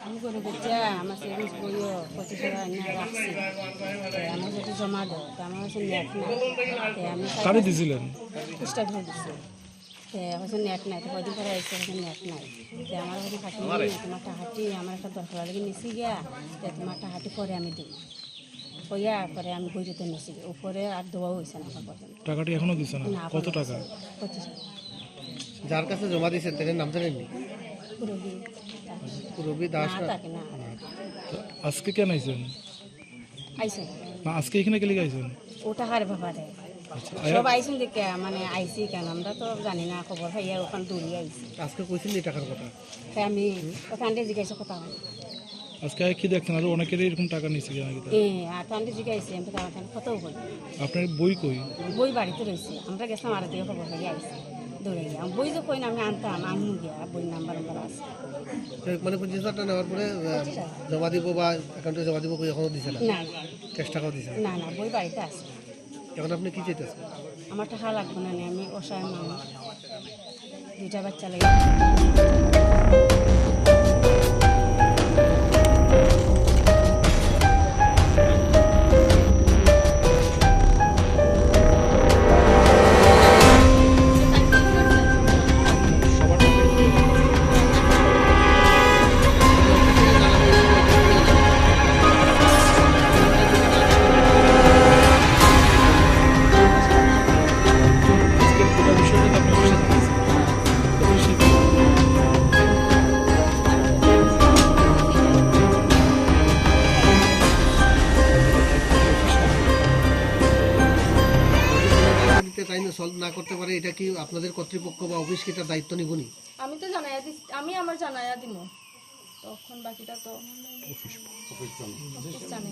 আমি করে দিচ্ছি আমার সেভিংস বইও পঁচিশ টাকা এনে রাখছি তো আমার যদি জমা দাও তো আমার হচ্ছে নেট নাই আমি কারে দিছিলেন? চেষ্টা করে দিচ্ছি হচ্ছে নেট নাই তো কদিন পরে হচ্ছে নেট নাই তো আমার হচ্ছে খাটি তোমার টাহাটি আমার একটা দরকার লাগে নিছি গিয়া তো তোমার টাহাটি পরে আমি দিই কইয়া পরে আমি বইতে নিছি উপরে আর দেওয়াও হয়েছে না? এখন পর্যন্ত টাকাটি এখনও দিছে না? না কত টাকা? পঁচিশ। টাকা যার কাছে জমা দিয়েছেন তাদের নাম জানেননি রবি দাস না? আজকে কেন আইছেন? না আজকে এখানে গেলে আইছেন? ওটা হার ব্যাপারে আচ্ছা সব আইসেন দেখে মানে আইসি কেন? আমরা তো জানি না খবর পাইয়া ওখান দৌড়িয়ে আইসি আজকে কইছেন এই টাকার কথা। তাই আমি ওখান থেকে জিজ্ঞাসা কথা হয় আজকে কি দেখছেন? আরও অনেকেরই এরকম টাকা নিছে কেন আর তান জিজ্ঞাসি আমি তো তার কতও বলি? আপনার বই কই? বই বাড়িতে রয়েছে। আমরা গেছিলাম আর দিকে খবর পাইয়া আইসি দৌড়ে গিয়ে বই যে কই না আমি আনতাম আনমু গিয়া বই নাম্বার নাম্বার আছে। মানে পঁচিশ হাজার টাকা নেওয়ার পরে জমা দিব বা অ্যাকাউন্টে জমা দিব কই এখনও দিছে না? না ক্যাশ টাকাও দিছে না। বই বাড়িতে আছে। এখন আপনি কি চাইতেছেন? আমার টাকা লাগবে নে, আমি অসহায় মানুষ। দুইটা বাচ্চা লাগে। দিতে চাই না সলভ না করতে পারে এটা কি আপনাদের কর্তৃপক্ষ বা অফিস কি তার দায়িত্ব নিবনি? আমি তো জানাইয়া দিস আমি আমার জানাইয়া দিব। তখন বাকিটা তো অফিস জানে।